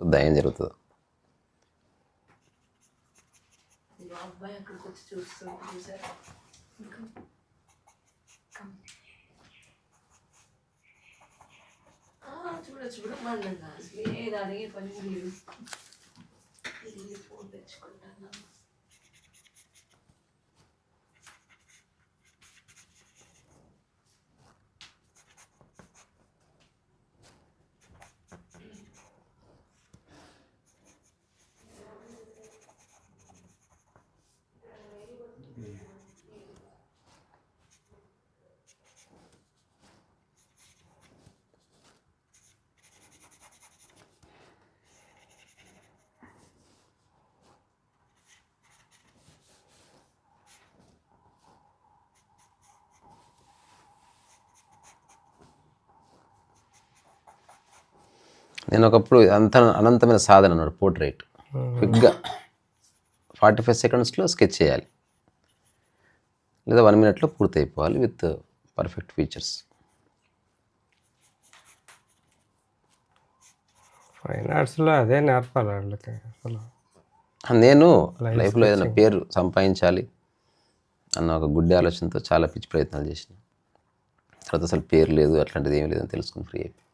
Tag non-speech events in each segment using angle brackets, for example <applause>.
దయం జరుగుతుంది. చూడ అబ్బాయి అక్కడికి వచ్చి ఇంకా చూడ చూడమన్నా అసలు ఏది అడిగే పని లేదు. ఫోన్ తెచ్చుకుంటాను. నేను ఒకప్పుడు అంత అనంతమైన సాధన అన్నాడు పోర్ట్రేట్ క్విక్గా ఫార్టీ ఫైవ్ సెకండ్స్లో స్కెచ్ చేయాలి. లేదా వన్ మినిట్లో పూర్తి అయిపోవాలి విత్ పర్ఫెక్ట్ ఫీచర్స్ ఫైన్ ఆర్ట్స్లో అదే నేర్పాలి వాళ్ళకి అసలు. నేను లైఫ్లో ఏదైనా పేరు సంపాదించాలి అన్న ఒక గుడ్డి ఆలోచనతో చాలా పిచ్చి ప్రయత్నాలు చేసిన. తర్వాత అసలు పేరు లేదు అట్లాంటిది ఏమీ లేదని తెలుసుకుని ఫ్రీ అయిపోయి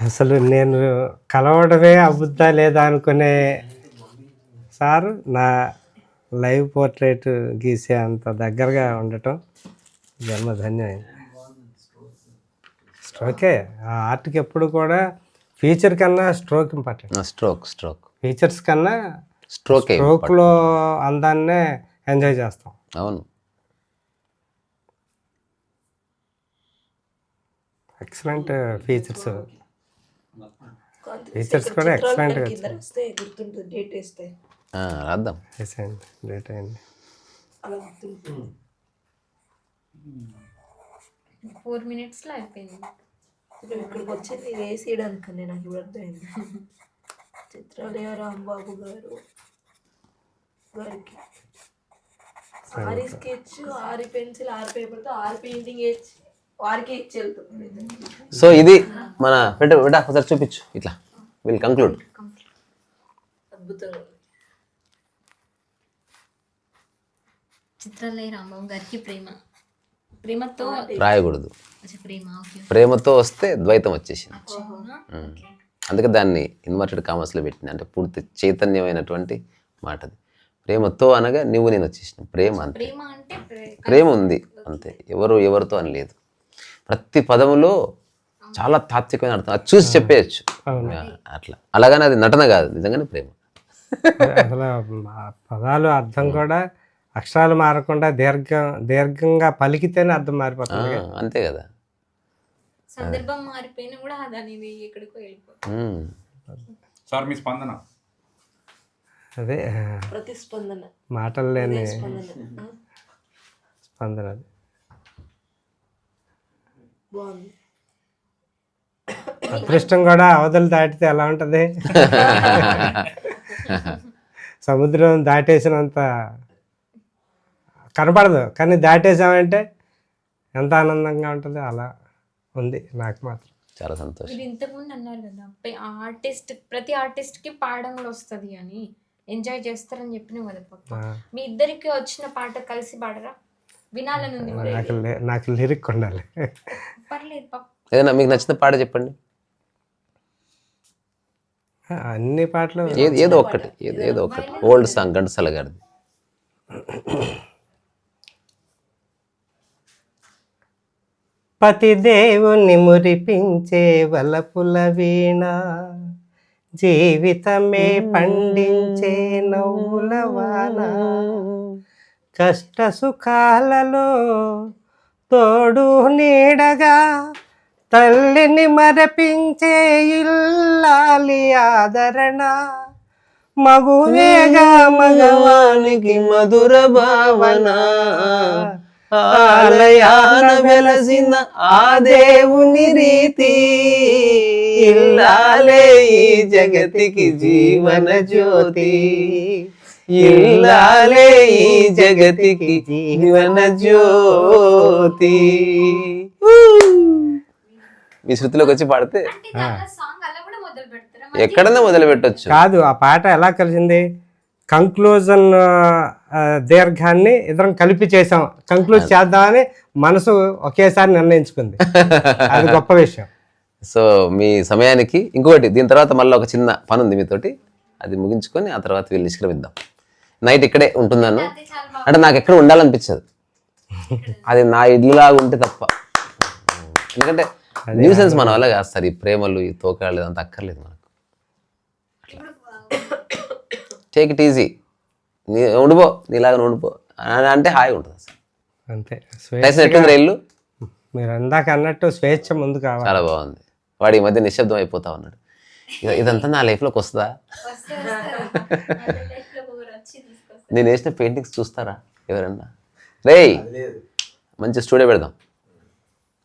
అసలు నేను కలవడమే అబుద్దా లేదా అనుకునే సార్ నా లైవ్ పోర్ట్రేట్ గీసే అంత దగ్గరగా ఉండటం జన్మ ధన్యమైంది స్ట్రోకే. ఆ ఆర్ట్కి ఎప్పుడు కూడా ఫీచర్ కన్నా stroke important. Stroke stroke. Features కన్నా స్ట్రోక్ స్ట్రోక్లో అందాన్నే ఎంజాయ్ చేస్తాం. అవును. Excellent features Features. కూడా వస్తే గుర్తుంటుంది డేట్ వేస్తే. ఆ, రాద్దాం. వేసేయండి లేట్ అయింది అలా గుర్తుంటుంది. ఫోర్ మినిట్స్లో అయిపోయింది. ఇక్కడికి వచ్చింది వేసేయడానికి నాకు ఇప్పుడు అర్థమైంది. చిత్రాలయ రాంబాబు గారు గారికి. ఆరి స్కెచ్ ఆరి పెన్సిల్ ఆరి పేపర్తో ఆరి పెయింటింగ్ వేసి వారికి ఇచ్చి వెళ్తుంది సో ఇది మన పెట్టు బిడ్డ ఒకసారి చూపించు. ఇట్లా. విల్ కంక్లూడ్ అద్భుతంగా ఉంది. చిత్రాలయ రాంబాబు గారికి ప్రేమ. ప్రేమతో రాయకూడదు. ప్రేమతో వస్తే ద్వైతం వచ్చేసింది. అందుకే దాన్ని ఇన్వర్టెడ్ కామర్స్లో పెట్టింది. అంటే పూర్తి చైతన్యమైనటువంటి మాట అది ప్రేమతో అనగా నువ్వు నేను వచ్చేసిన. ప్రేమ అంతే ప్రేమ అంటే ప్రే- ప్రేమ ఉంది. అంతే. ఎవరు ఎవరితో అని లేదు ప్రతి పదములో చాలా తాత్వికమైన అర్థం. అది చూసి చెప్పేయచ్చు. అట్లా. అలాగని అది నటన కాదు నిజంగానే ప్రేమ. అసలు పదాలు అర్థం కూడా అక్షరాలు మారకుండా దీర్ఘ దీర్ఘంగా పలికితేనే అర్థం మారిపోతుంది. అంతే కదా. సందర్భం మారిపోయినా కూడా అది అనేది ఎక్కడికో వెళ్ళిపోతుంది. ఉమ్. సార్ మీ స్పందన? అదే ప్రతిస్పందన. మాటలు లేని స్పందన అది. బాగుంది. అదృష్టం కూడా అవతలు దాటితే ఎలా ఉంటుంది? సముద్రం దాటేసినంత కనపడదు. కానీ దాటేసామంటే ఎంత ఆనందంగా ఉంటుంది అలా ఉంది నాకు మాత్రం. చాలా సంతోషం. మీరు ఇంతకుముందు అన్నారు కదా ఆర్టిస్ట్ ప్రతి ఆర్టిస్ట్కి పాడడం కూడా వస్తుంది అని. ఎంజాయ్ చేస్తారని చెప్పిన కదా మీ ఇద్దరికి వచ్చిన పాట కలిసి పాడరా? వినాలని ఉంది. నాకు లే- నాకు లిరిక్ ఉండాలి. పర్లేదు ఏదైనా మీకు నచ్చిన పాట చెప్పండి. అన్ని పాటలు ఏది ఏదో ఒక్కటి ఏదో ఏదో ఒక్కటి. ఓల్డ్ సాంగ్ ఘంటసాల గారిది. పతిదేవుని మురిపించే వలపుల వీణ జీవితమే పండించే నవ్వుల వాన. కష్ట సుఖాలలో తోడు నీడగా తల్లిని మరపించే ఇల్లాలి ఆదరణ. మగువేగా మగవానికి మధుర భావన. ఆలయాన వెలసిన ఆ దేవుని రీతి. ఇల్లాలే ఈ జగతికి జీవన జ్యోతి. ఇల్లాలే ఈ జగతికి జీవన జ్యోతి. మీ శృతిలోకి వచ్చి పాడితే సాంగ్ అలా కూడా మొదలు పెడతారా? ఎక్కడన్నా మొదలు పెట్టొచ్చు. కాదు ఆ పాట ఎలా కలిసింది? కంక్లూజన్ దీర్ఘాన్ని ఇద్దరం కలిపి చేసాం కంక్లూజ్ చేద్దామని మనసు ఒకేసారి నిర్ణయించుకుంది. అది గొప్ప విషయం. సో మీ సమయానికి ఇంకొకటి దీని తర్వాత మళ్ళీ ఒక చిన్న పని ఉంది మీతోటి. అది ముగించుకొని ఆ తర్వాత వీళ్ళు నిష్క్రమిద్దాం. నైట్ ఇక్కడే ఉంటున్నాను. అంటే నాకు ఎక్కడ ఉండాలనిపించదు. అది నా ఇల్లులాగా ఉంటే తప్ప. ఎందుకంటే న్యూసెన్స్ మన వల్ల కాదు సార్ ఈ ప్రేమలు ఈ తోకాళ్ళు అంత అక్కర్లేదు మనకు. టేక్ ఇట్ ఈజీ నీ ఉండిపో నీలాగా ఉండిపో. అంటే హాయిగా ఉంటుంది అసలు అంతే. ఎట్లుంది ఇల్లు మీరు అందాక అన్నట్టు స్వేచ్ఛ ముందు కావాలి. చాలా బాగుంది. వాడు ఈ మధ్య నిశ్శబ్దం అయిపోతా ఉన్నాడు. ఇద- ఇదంతా నా లైఫ్లోకి వస్తుందా? <laughs> నేను వేసిన పెయింటింగ్స్ చూస్తారా ఎవరన్నా? రేయ్ మంచి స్టూడియో పెడదాం.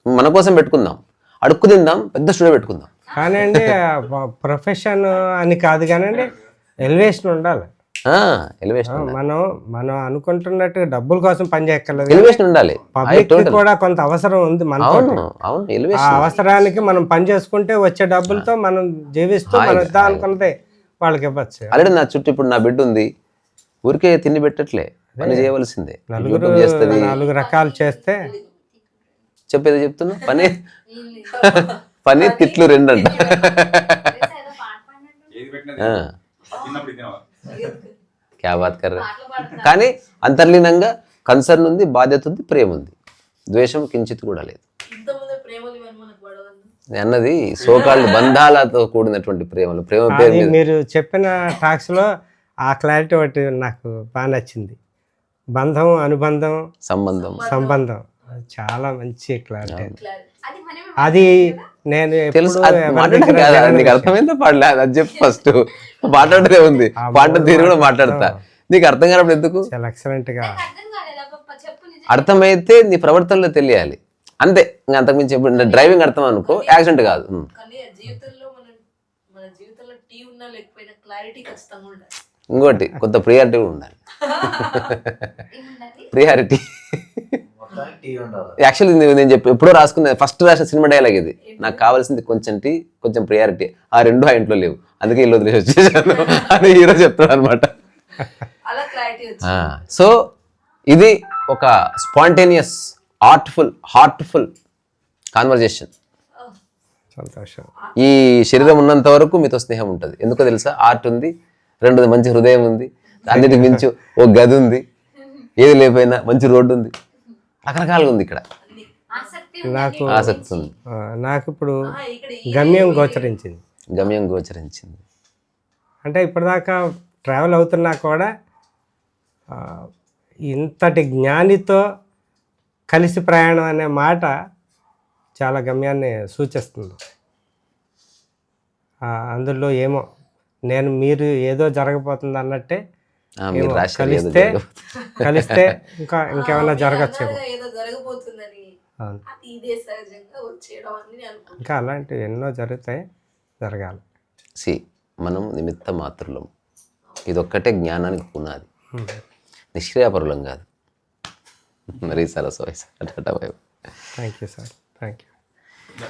మన కోసం పెట్టుకుందాం. అడుక్కు తిందాం పెద్ద స్టూడియో పెట్టుకుందాం. కానీ అండి ప్రొఫెషన్ అని కాదు కానండి ఎలివేషన్ ఉండాలి. ఎలివేషన్ మనం మనం అనుకుంటున్నట్టు డబ్బుల కోసం పని చేయక్కర్లేదు ఎలివేషన్ ఉండాలి. పబ్లిక్ కూడా కొంత అవసరం ఉంది మన అవసరానికి మనం పని చేసుకుంటే వచ్చే డబ్బులతో మనం జీవిస్తూ మనం ఇద్దాం అనుకున్నది వాళ్ళకి ఇవ్వచ్చు. ఆల్రెడీ నా చుట్టూ ఇప్పుడు నా బిడ్డ ఉంది. ఊరికే తిండి పెట్టట్లే. పని చేయవలసిందే. చేస్తుంది. నాలుగు రకాలు చేస్తే చెప్పేది చెప్తున్నా? పని <laughs> పని తిట్లు రెండు అంట క్యా బాత్ కర్ రహే. కానీ అంతర్లీనంగా కన్సర్న్ ఉంది బాధ్యత ఉంది ప్రేమ ఉంది. ద్వేషం కించిత్ కూడా లేదు. అన్నది సోకాళ్ళు బంధాలతో కూడినటువంటి ప్రేమలు. ప్రేమ పేరు మీరు చెప్పిన టాక్స్లో ఆ క్లారిటీ ఒకటి నాకు బాగా నచ్చింది. బంధం అనుబంధం సంబంధం. సంబంధం. అది చాలా మంచి క్లారిటీ అది. నేను తెలుసు నీకు. అర్థమైందో పాడలేదు అది చెప్పు ఫస్ట్ మాట్లాడదే ఉంది. పాట తీరు కూడా మాట్లాడతా. నీకు అర్థం కానప్పుడు ఎందుకు? చాలా ఎక్సలెంట్గా. అర్థమైతే నీ ప్రవర్తనలో తెలియాలి. అంతే. ఇంకా అంతకుమించి ఎప్పుడు డ్రైవింగ్ అర్థం అనుకో యాక్సిడెంట్ కాదు. జీవితంలో మన మన జీవితంలో టీ ఉన్నా లేకపోయినా క్లారిటీ ఖచ్చితంగా ఉండాలి. ఇంకోటి కొంత ప్రియారిటీ కూడా ఉండాలి. ప్రియారిటీ. యాక్చువల్లీ నేను నేను చెప్పి ఎప్పుడో రాసుకున్న ఫస్ట్ రాసిన సినిమా డైలాగ్ ఇది. నాకు కావాల్సింది కొంచెం టీ కొంచెం ప్రియారిటీ. ఆ రెండు ఆ ఇంట్లో లేవు. అందుకే ఇల్లు వదిలేసి వచ్చేసాను. <laughs> అని హీరో చెప్తాడు అనమాట అలా క్లారిటీ వచ్చింది. సో ఇది ఒక స్పాంటేనియస్ ఆర్ట్ఫుల్ హార్ట్ఫుల్ కాన్వర్జేషన్ సంతోషం. ఈ శరీరం ఉన్నంత వరకు మీతో స్నేహం ఉంటుంది. ఎందుకో తెలుసా? ఆర్ట్ ఉంది రెండోది మంచి హృదయం ఉంది. అన్నిటికి మించి ఓ గది ఉంది. ఏది లేకపోయినా మంచి రోడ్డు ఉంది. రకరకాలుగా ఉంది ఇక్కడ. నాకు ఆసక్తి ఉంది. నాకు ఇప్పుడు గమ్యం గోచరించింది. గమ్యం గోచరించింది. అంటే ఇప్పటిదాకా ట్రావెల్ అవుతున్నా కూడా ఇంతటి జ్ఞానితో కలిసి ప్రయాణం అనే మాట చాలా గమ్యాన్ని సూచిస్తుంది. అందులో ఏమో నేను మీరు ఏదో జరగబోతుంది అన్నట్టే కలిస్తే. కలిస్తే ఇంకా ఇంకేమైనా అనుకుంటున్నాను. ఇంకా అలాంటివి ఎన్నో జరుగుతాయి జరగాలి. సి మనం నిమిత్త మాత్రులం. ఇదొక్కటే జ్ఞానానికి పునాది. నిష్క్రియాపరులం కాదు. మరి సరస్వై bye. Thank you sir thank you